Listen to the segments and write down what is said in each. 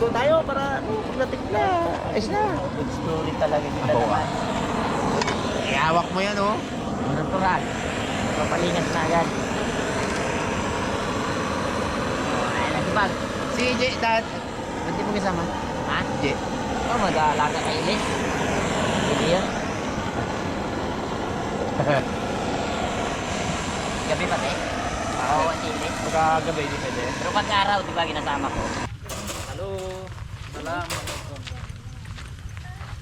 Dito tayo para ano, pagdating na, ayos na. Good story talaga kita Oo, naman. Ihawak mo yan oh. Natural. Papalingas na agad. Ayan, nagbag. Si J, dad, hindi mo kasama? Ha? J. Oh, mag-aalaga kay Ilis. Hindi yan. Gabi pa, te? Pakawawa si Ilis. Pagkagabi, di pwede. Pero pag araw, di ba ginasama ko? Hello. Salam.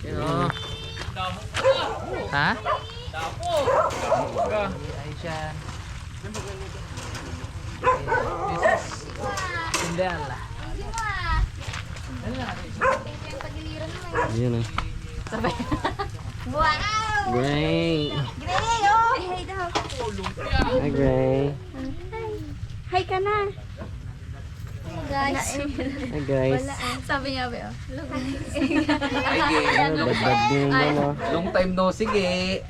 Yun oh. Ha? Dapo. Ay siya. This is Cinderella. Ayan ah. Sabay. Wow! Gray. Gray, oh! Hey daw. Hi, Gray. Hi ka na. Guys. Hi, guys. Sabi niya, ba, oh. Ah, Bad-bad din Ay. mo. Long time no sige.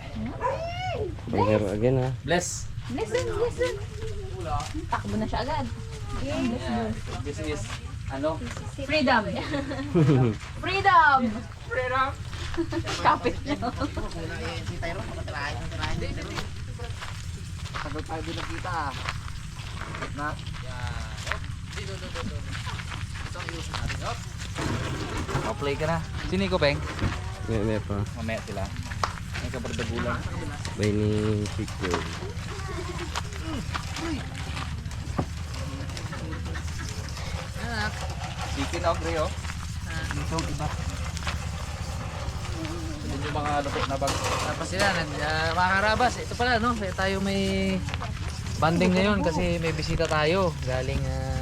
Here again ah. Bless. Listen, listen. Takbo na siya agad. This is ano? Freedom. Freedom. Freedom. Kapit niya. Tagal tayo din nakita ah. Na? Dito, dito, dito. Ito ang iusin natin. Up. play ka na. Sino ko, Peng? May, may pa. Mamaya sila. May kabardagulan. Bay ni Chico. Anak. Chicken out, Rio. Dito, iba. Yun yung mga lupit na bag. Tapos sila, nag, uh, mga karabas, ito pala, no? Kaya tayo may banding ngayon kasi may bisita tayo. Galing, ah,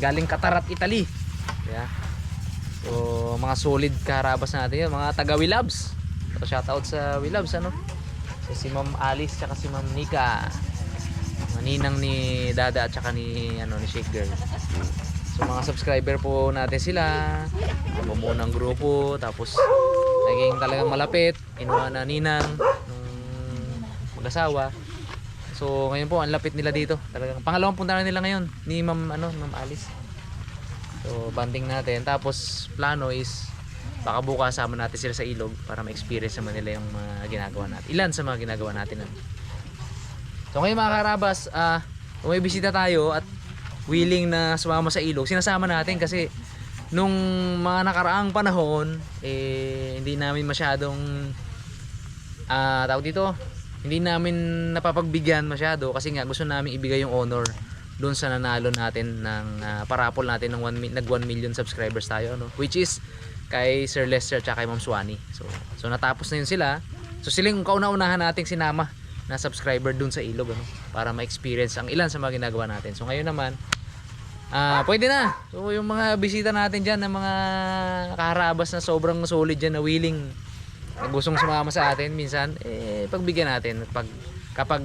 galing Qatar at Italy. Kaya, so, mga solid karabas natin yun. Mga taga Willabs. So, shoutout sa Willabs, ano? So, si Ma'am Alice, tsaka si Ma'am Nika. Maninang ni Dada at tsaka ni, ano, ni Shake Girl. So, mga subscriber po natin sila. Bumuo ng grupo. Tapos, naging talagang malapit. Inuha na ninang nung mag-asawa. So, ngayon po, ang lapit nila dito. Talagang pangalawang punta na nila ngayon ni Ma'am ano, Ma'am Alice. So, banding natin. Tapos, plano is baka bukas sama natin sila sa ilog para ma-experience naman nila yung mga ginagawa natin. Ilan sa mga ginagawa natin. nun. So, ngayon mga karabas, ah, kung may bisita tayo at willing na sumama sa ilog, sinasama natin kasi nung mga nakaraang panahon, eh, hindi namin masyadong ah tawag dito, hindi namin napapagbigyan masyado kasi nga gusto namin ibigay yung honor doon sa nanalo natin ng ah, parapol natin ng 1 nag 1 million subscribers tayo no which is kay Sir Lester at kay Ma'am Swani. So so natapos na yun sila. So sila yung kauna-unahan nating sinama na subscriber doon sa ilog ano para ma-experience ang ilan sa mga ginagawa natin. So ngayon naman Ah, pwede na. So yung mga bisita natin diyan ng mga kaharabas na sobrang solid diyan na willing na gustong sumama sa atin minsan eh pagbigyan natin pag kapag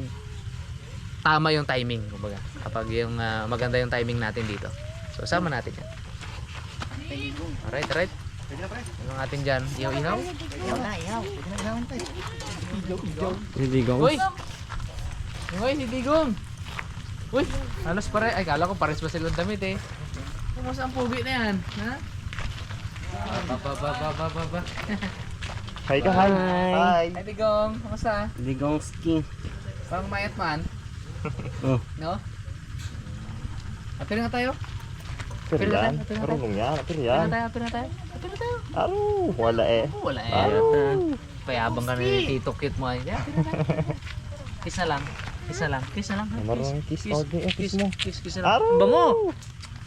tama yung timing kumbaga kapag yung ah, maganda yung timing natin dito. So sama natin yan. Alright, alright. Ano natin dyan? Ihaw, ihaw? Iyaw na, tayo. Hindi ko. Uy! Uy, si Digong! Uy! Halos pare, ay kala ko pares pa silang damit eh. Kumusta ang pugi na yan? Ha? Ba, ba, ba, ba, ba, ba, ba. Hi ka, hi. Hi Digong, kumusta? Hindi kong ski. Parang mayat man, Oh. no? Apir nga tayo? Pero Apir na tayo, apir na tayo. Apir na tayo, apir na tayo. Apir na tayo. Aro, wala eh. Oh, wala eh. Ayat na. Payabang ka na ni Tito Cute mo. Na tayo. Kiss na lang. Kiss na lang. Kiss na lang. Marunong kiss. Di, eh, kiss mo. Kiss, kiss na lang. Aro! Bango!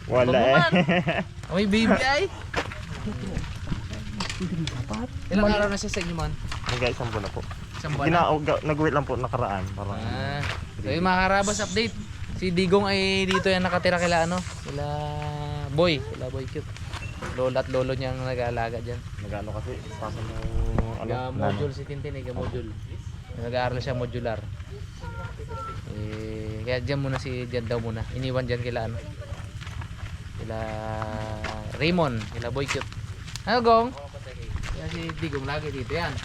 Wala eh. Oy, baby ay. Ilang araw na siya sa inyo man? Nag isang buwan na po. Isang buwan na. Oh, nag-wait lang po nakaraan. Parang, Ah, so yung mga karabas update. Si Digong ay dito yan nakatira kila ano, kila Boy, kila Boy Cute. Lola at lolo niyang nag-aalaga diyan. nag-ano kasi, pasan mo, ano, module si Tintin, eh, module. Nag-aaral siya modular. Eh, kaya diyan muna si diyan daw muna. Iniwan diyan kila ano. Kila Raymond, kila Boy Cute. Ano Gong? Kaya si Digong lagi dito yan.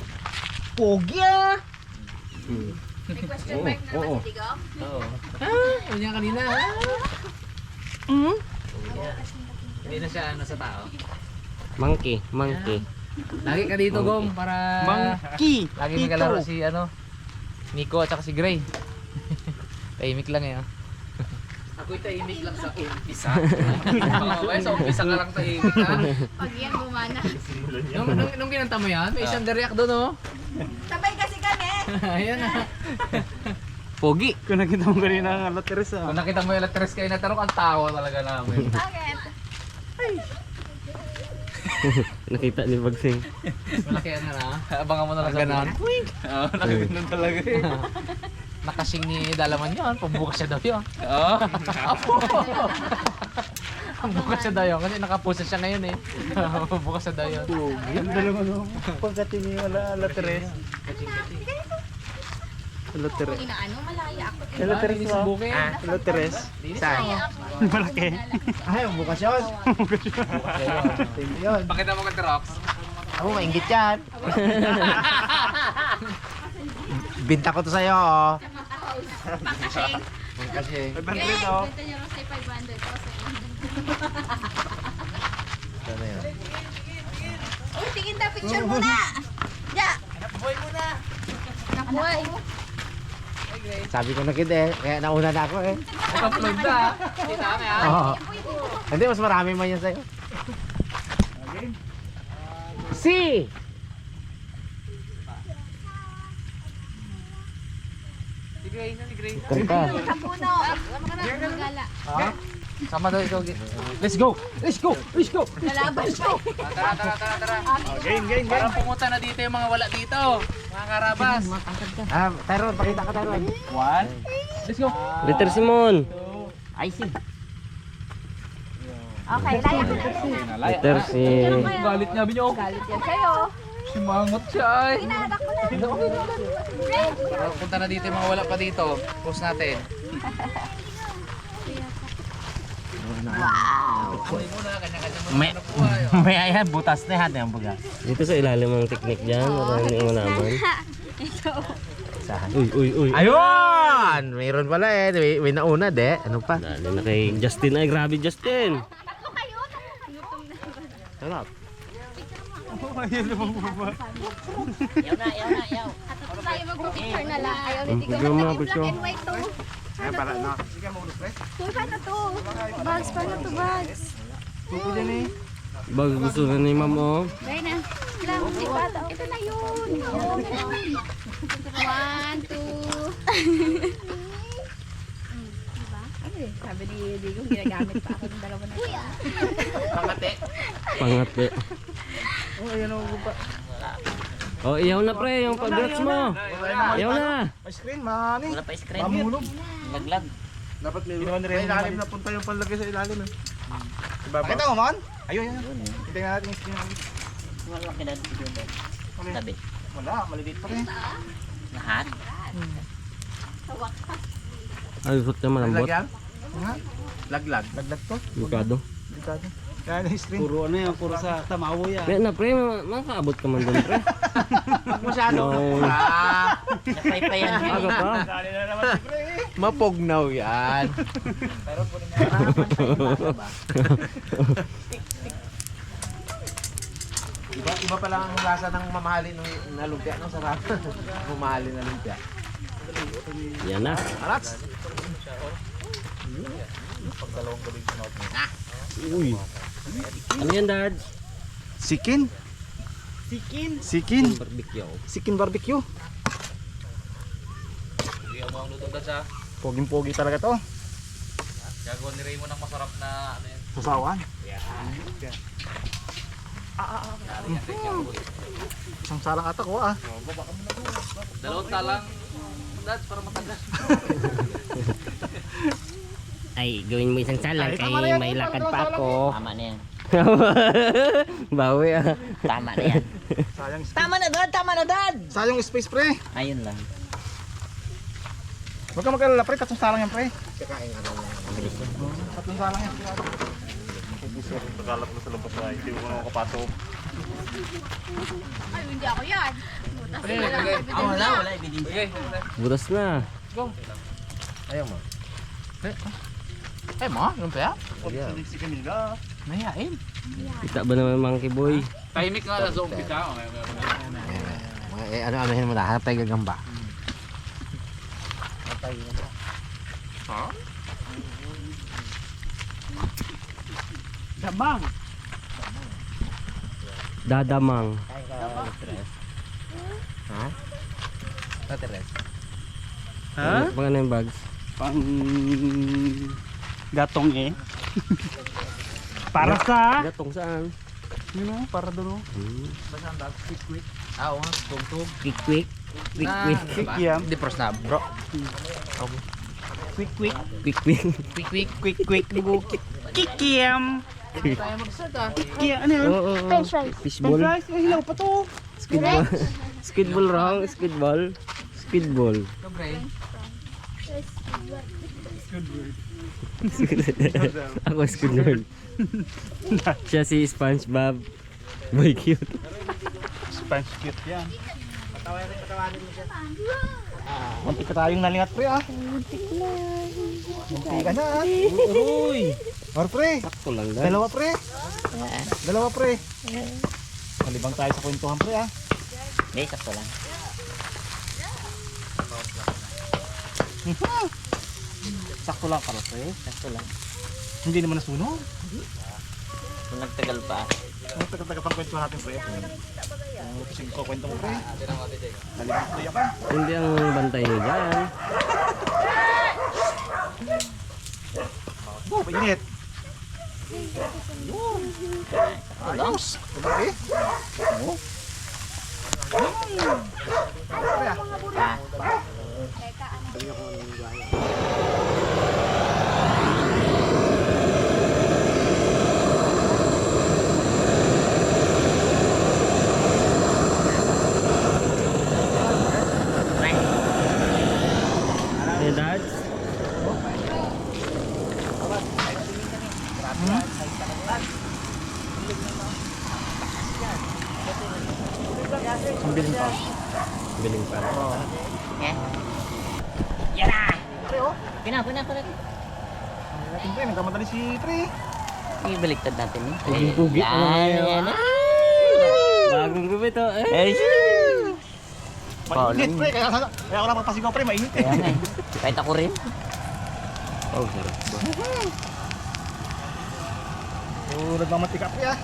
Pogi ah! May question mark na naman si Digong. Oo. Ah, yun yan kanina. Mm? Hindi na siya ano sa tao. Monkey, monkey. Lagi ka dito Gong para Monkey! lagi may kalaro si ano Nico at saka si Gray. tahimik lang eh. oh. Ako'y tahimik lang sa umpisa. Mga babae, sa umpisa ka lang tahimik ha. Pag yan gumana. Nung, nung, nung kinanta mo yan, may isang deriak doon oh. Sabay kasi kami. Ayan na. Pogi. Kung nakita mo kanina ang alateres ah. Kung nakita mo yung latres kayo na tarong, ang tawa talaga namin. Bakit? Nakita ni Bagsing. Malaki yan na. Abangan mo na lang sa Ganon. Oo, nakaganon talaga eh. Nakasing ni Dalaman yun, pambukas siya daw yun. Oo. Pambukas siya daw yun, kasi nakapusa siya ngayon eh. Pambukas siya daw yun. Ang dalawang ano, pagkatini wala alateres. Alateres. Inaano, malaya ako. Alateres Linis mo? buke. Alateres? Malaya ako. Malaki. Ay, bukas yun. Yun. Pakita mo ka Rox. Ako, maingit yan. Binta ko to sa'yo, oh. Pakasheng. Kasi. Guys, benta niyo rin sa 500 ko sa yun? Uy, tingin na picture muna. Ya. Nabuhay muna. Nabuhay. Sabi ko na kid eh, kaya nauna na ako eh. Naka-upload na. Hindi ha. Oo. Hindi, mas marami man yan sa'yo. Si! Gray na, Gray. Kanta. Sa puno. Magala. Sama daw ikaw. Let's go! Let's go! Let's go! Lalaban siya. Tara, tara, tara, tara. Game, game, Parang pumunta na dito yung mga wala dito. Mga karabas. Ah, Tyron, pakita ka Tyron. One. Let's go. Letter Simon. I see. Okay, laya ko na. Letter si... Galit niya, binyo. Galit yan sa'yo. Simangot siya ay. Inanak mo na. Punta na dito yung mga wala pa dito. Post natin. Wow! Kami muna, kanya-kanya muna May, nakuha. may butas na yan yung baga. Dito sa ilalim ang teknik dyan. Hindi mo naman. Uy, uy, uy. Ayun! Mayroon pala eh. May, may nauna de. Ano pa? Dali na kay Justin. Ay, grabe Justin. Tatlo Gutom na. Sarap. Yaw na, yaw na, yaw. Tatlo tayo magpapicture na lang. Ayaw Hmm, Tigo. bigyan mo, Black bigyan. and white to. Ay, para na. Uy, paano to? Bags, paano to bags? Bag gusto na ni ma'am oh. Gaya na. Lang, si bata. Ito na yun. One, two. Diba? Ano eh, sabi ni Digo, ginagamit pa ako ng dalawa na ito. Pangate. Pangate. Oh, iyaw na pre, yung pag-grats mo. Iyaw na. screen, mani. Wala pa screen. Mamulog. Laglag. Dapat may may ilalim na punta yung panlagay sa ilalim eh. Pakita mo man? Ayun, ayun. Tingnan natin yung screen. Wala ka na dito. Tabi. Wala, maliliit pa rin. Lahat. Ay, suot na malambot. Lagyan? Nga? Laglag. Laglag to? Bukado. Delikado. Yan yung screen. Puro ano yan, puro sa tamawo yan. Kaya na pre, ma- makakaabot ka man doon pre. Huwag masyado. No. Ah, Napaypayan Aga pa. mapognaw yan. Iba, iba pala ang lasa ng mamahalin ng na lumpia. No? Sarap. mamahalin na lumpia. Yan na. Alats! Uy. Ano yan dad? Sikin. Sikin? Sikin. Barbecue. Sikin barbecue. Hindi mo ang luto sa Poging-pogi talaga to. gagawa ni Raymond ng masarap na ano yan. Sasawan. Isang salang atak ko ah. Dalawang talang. Dads para matagal. Ay, gawin mo isang salang Ay, kay yan, may lakad pa ako. Tama na yan. Bawi ah. Tama na yan. Sayang space. Tama na dad! Tama na dad! Sayang space pre. Ayun lang. Huwag ka mag-alala pre, tatlong salang yan pre. Tatlong salang yan. Nagkalat mo sa labas na hindi mo na makapasok. Ay, hindi ako yan. Butas na lang. Ah, wala, wala. Okay. Butas na. Ayaw mo. Eh mo, lumpia? Si Camila. Mayain. Kita ba naman monkey boy? Tahimik nga sa zombie ka. Eh, ano ano mo na, hanap tayo gagamba. Dadamang. Tateres. Ha? Pang ano yung bags? pang gatong eh. para sa Gatong saan? you know, para doon. Ah, oo nga, tugtog. Quick quick. Quick Ah, quick. Quick diba? yam. Hindi pros na, bro. Quick quick Quick quick. Quick, quick. quick quick bugo. Kikiam. Tayo mag-start ah. Kikiam ano yun? Oo, oo, oo. French fries. Fishball. French fries, eh, hilaw pa to. Squidball. Squidball wrong. Squidball. Squidball. Dobre. Ako Squidward. Siya si SpongeBob. Boy cute. Sponge cute yan. Munti ka tayong nalingat pre ah. Munti ka na ah. Uy! Or pre, Sakto lang gan. dalawa pre. Dalawa pre. Malibang tayo sa kwentuhan pre ah. Hindi, sakto lang. Sakto lang para pre. Sakto lang. Hindi naman nasunog. Kung nagtagal pa. Ano taga-taga pang kwentuhan natin pre? Ano kasi ko kwento mo pre? Nalibang tuloy ako. Hindi ang bantay niyo dyan. Oh, painit. Ayos. Pre. Oh. Pre ah. Hey, Ang biling pa. Biling pa. Pina, pina, pina. Natin pre, nagkamadali si pre. Ibaliktad natin. Puging-pugi Yan, na yan. Bagong group ito. Eh. Mainit pre, kaya, kaya ako lang magpasigaw pre, mainit eh. Eh. Kahit ako rin. Oh, sarap. Oo, nagmamatika pre ah.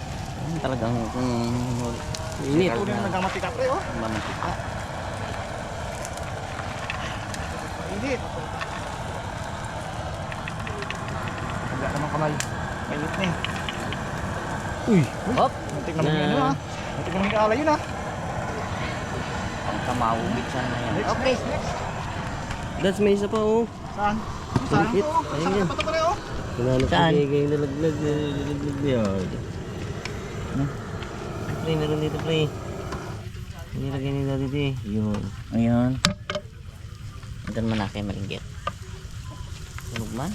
Talagang mm, Init. Ito rin nagmamatika pre oh. mamantika. Mainit. Wala naman kamay. Mainit na eh. Uy. Hop! Muntik na Na- ano ah. Muntik na maging ala yun ah. Ang kamawit sana yan. Okay, next. Dads, may isa pa oh. Saan? Saan? Ayun saan yan. pa to pre oh? Kunano Saan? kayo nalaglag, nalaglag yun. Pre, meron dito pre. Nilagay ni Daddy di. Yun. Ayun. Ito naman na kayo maringgit. Sunog man.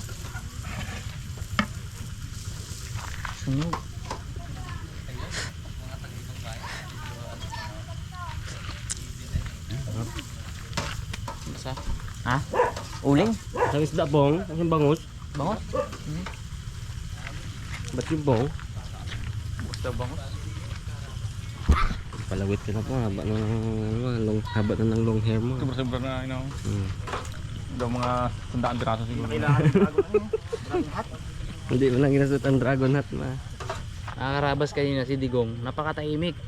Sunog. Basta. Ha? Uling? Sa isda pong, ang bangus. Bangot? Ba't yung bong? Basta bangus. Palawit ka na po, haba ng ano, long, haba na ng long hair mo. Sobra-sobra na, you know. Hmm. Daw mga sandaan piraso siguro. Hindi mo lang ginasot ang dragon hat ma. Nakakarabas kanina si Digong. Napakatahimik.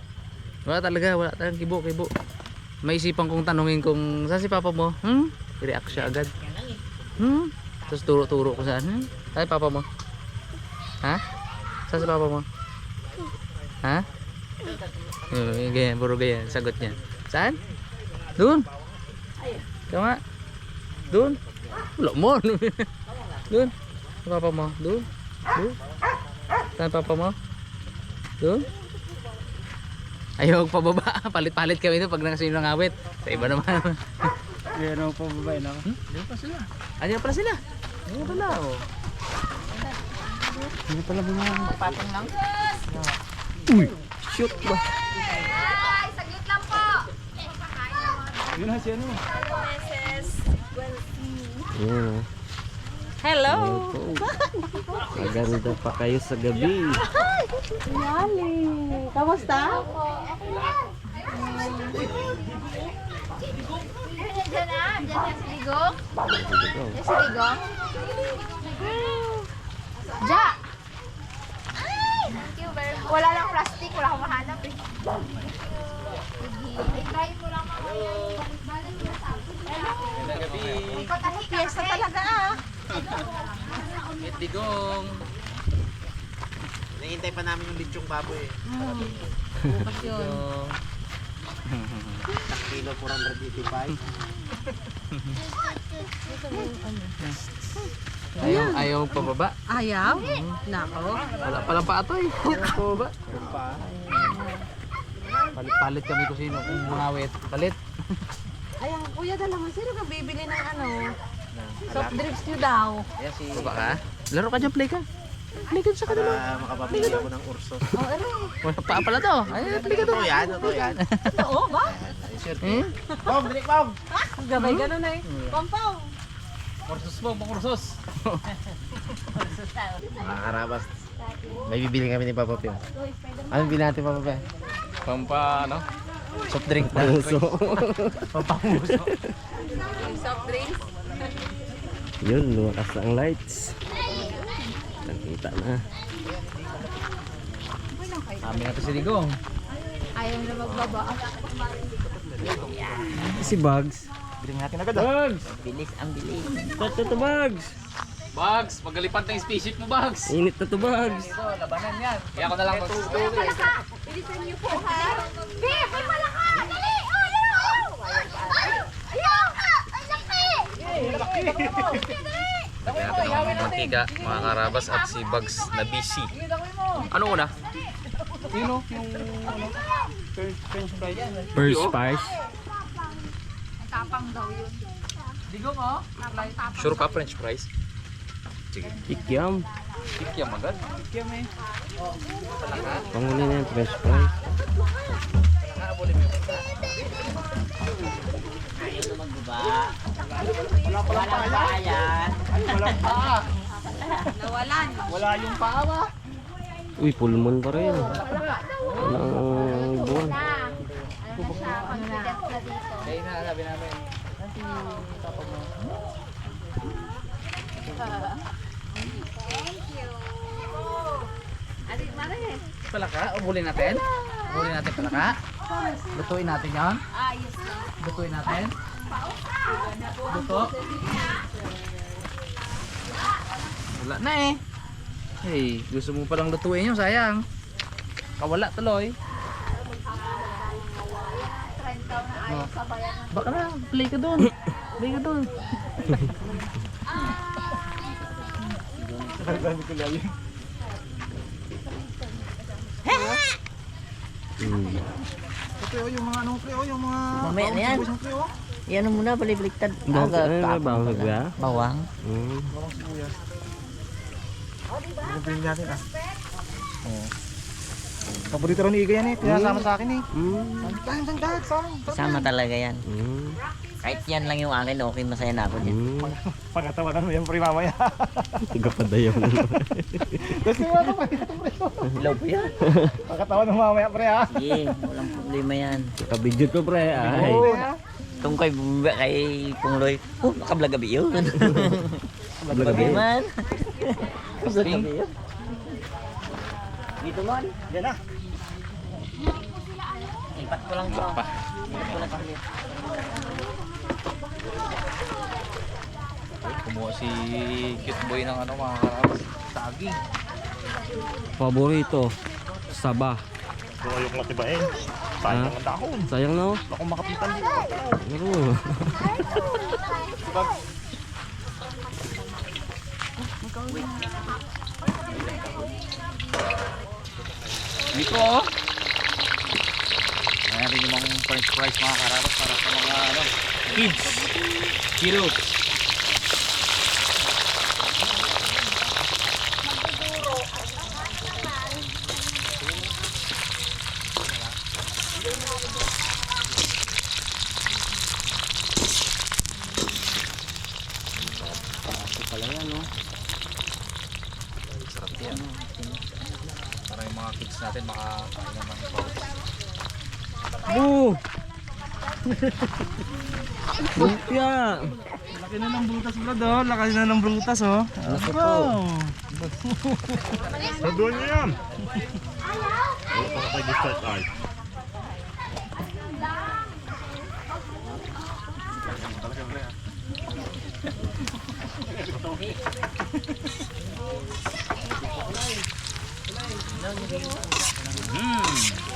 Wala talaga, wala talagang kibo-kibo. May isipan kong tanungin kung saan si papa mo? Hmm? I-react siya agad. Hmm? Tapos turo-turo ko. Hmm? Saan si papa mo? Ha? Saan si papa mo? Ha? Uh, ganyan, puro ganyan. Sagot niya. Saan? Doon. Nga. Doon. Wala mo. Doon. Saan papa mo? Doon. Doon. Saan papa mo? Doon? Ayaw pababa. Palit-palit kami ito pag nakasin ng awit. Sa iba naman. Yan ang pababay na. Hmm? Diyan pa sila. Ah, diyan pala sila. Diyan pala. Oh. Patong lang. Shoot ba? Ay, saglit lang po. Yun na si ano. Mrs. Yan ah. Hello. Maganda pa kayo sa gabi. Yali. Kamusta? Diyan na, diyan na si Ligong. Si Ligong. Ja! Thank you very much. Wala lang plastic, wala akong mahanap eh. I-try mo lang mamaya. Balik-balik mo sa akin. Piyesta talaga ah. Itigong. Nahihintay pa namin yung lechong baboy eh. Bukas yun. Kilo 485. Ayaw, ayaw pababa. Ayaw? Nako. Wala palang paatoy. Pababa. Palit-palit kami kung sino. Kung mangawit. Palit. Ay, ang kuya dalaman, sino ka bibili ng ano? Soft drinks nyo daw. Yan si... Baba ka? Laro ka dyan, play ka. Play ka sa kanila. Para makapapili ako ng ursos. Oh, ano? Wala pa pala to. Ay, ka to. Ito yan, ito yan. Oo ba? Hmm? Bob, dali Bob! Gabay ganun eh. Pampaw. Kursus mo, kursus. Mga karabas. May bibili kami ni Papa Pio. Ano bibili natin Papa Pio? Pampa, ano? Soft drink. Puso. Pampamuso. Soft drinks. Yun, lumakas ang lights. Nakita na. Kami na to si Digong. Ayaw na magbaba. Si Bugs. Biling natin agad ah. Bugs! Bilis ang bilis. Ito to Bugs! Bugs, magalipad ng spaceship mo, Bugs. Init na to Bugs! Ito, labanan yan. Kaya ako na lang Palaka! Bilisan niyo po ha. Babe, may Palaka! Dali! Oh, yan oh! Ayaw! Ay, laki! Sabi natin ang mantika, mga karabas at si Bugs na busy. Ano una? Sino? Yung ano? French French fries. First spice. Tapang daw yun. Digong, oh. Sure ka, french fries? Sige. Ikyam. Kikyam agad. Panguli na yung fresh fries. Nawalan. Wala yung paawa. Uy, pulmon pa rin. Walang buwan. Na. Ano na siya? Confident na dito. Kaya na, sabi namin. Thank you. Adik mana eh? Palaka, ubulin natin. Ubulin natin palaka. Lutuin natin yan. Ayos na. Lutuin natin. Luto. Wala na eh. Hey, gusto mo palang lutuin yun, sayang. Kawala tuloy. Ng Baka na, play ka doon. Play ka doon. Sabi ko lang yun. Hmm. Pre, oh, yung mga ano, pre, oh, yung mga... Mamaya na yan. Oh. Yan muna, balibaliktad. Bawang- bawang? Bawang. Hmm. Bawang sibuyas. Bilhin natin ah. Oo. Paborito rin ni Iga yan eh. Pinasama sa akin eh. Hmm. Dahil, dahil, dahil. Sama talaga yan. Hmm. Kahit yan lang yung akin, okay, masaya na ako dyan. Hmm. Pagkatawanan mo yan, pre, mamaya. Tagapadayaw na naman. Tapos yung ano, pre, Hello po yan. pagkatawanan mo mamaya, pre, ha? Sige, walang problema yan. Nakabidyo to pre. Ay. Oo. Itong kay kay Pungloy, oh, nakablog gabi yun. Vlog Gabi gabi. man. Yun. Dito man. Yan na. Ipat ko lang to. Ipat ko lang to. Kumuha si cute boy ng ano mga karabas. Saging. Paborito. Saba. Kung ayok matibain. Sayang ang dahon. Sayang no? Ako makapitan dito. Ano? Dito oh. Ayan natin yung mga french fries mga karabas para sa mga ano, kids. Kiddos. Bu! Lumpia! Laki na ng brutas brad oh. Laki na ng brutas oh. Laki po. Sa doon niyo yan. Wala pa kayo start ay.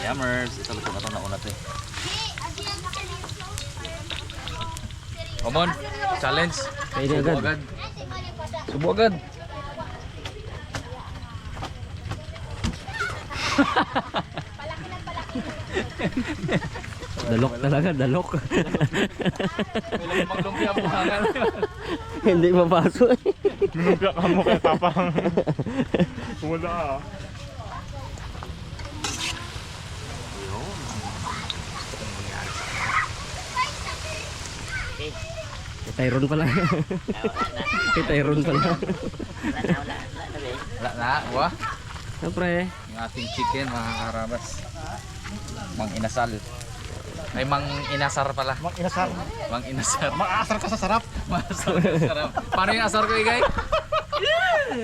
Yammers. Isa lang ito na una to eh. Come on, challenge. Kainin Subo agad. agad. Subo agad. Dalok talaga, dalok. Ang buhangan. Hindi mapasok. Lumpia ka mo kay Tapang. Wala ah. May Tyron pala. May Tyron pala. Wala na, wah. Siyempre, Yung ating chicken, mga karabas. Mang inasal. Ay, mang inasar pala. Mang inasar. Mang inasar. Mang-asar ka sa sarap. Masar sarap. Paano yung asar ko, Igay?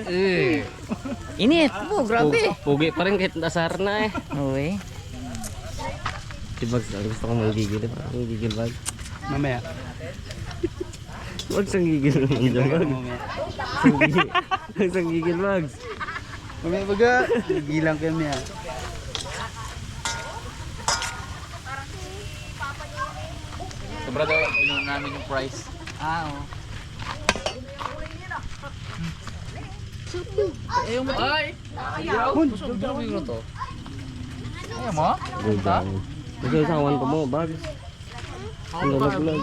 eh. Init po, grabe. pugi pa rin kahit asar na eh. Uy. Si Bugs, ang gusto ko magigil. Ang gigil bag. Mamaya. Bugs ang gigil naman dyan, Bugs. Ang gigil. Bugs. Mamaya baga. Gilang kayo mamaya. Sobra daw, inunan namin yung price. Ah, oh. Ayaw mo. Ay! Ayaw! Gusto mo yung to? Ayaw mo? Good job. Gusto usawan ko mo, Bugs. Ang lalaglag.